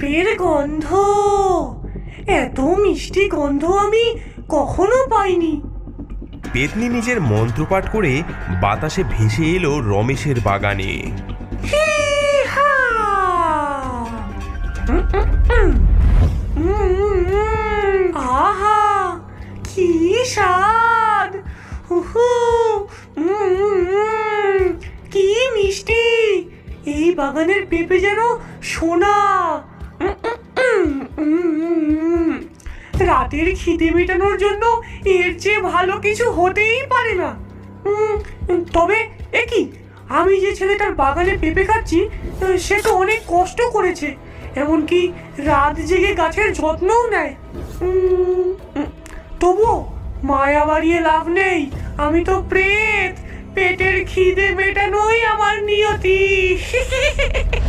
পেঁপের গন্ধ। এত মিষ্টি গন্ধ আমি কখনো পাইনি। পেতনি নিজের মন্ত্রপাঠ করে বাতাসে ভেসে এলো রমেশের বাগানে। আহা কি স্বাদ! কি মিষ্টি! এই বাগানের পেঁপে যেন সোনা। রাতের খিদে মেটানোর জন্য এর চেয়ে ভালো কিছু হতেই পারে না। তবে এ কি? আমি যে ছেলেটার বাগানে পেঁপে খাচ্ছি, সে তো অনেক কষ্ট করেছে, এমনকি রাত জেগে গাছের যত্নও নেয়। তবুও মায়া বাড়িয়ে লাভ নেই। আমি তো প্রেত, পেটের খিদে মেটানোই আমার নিয়তি।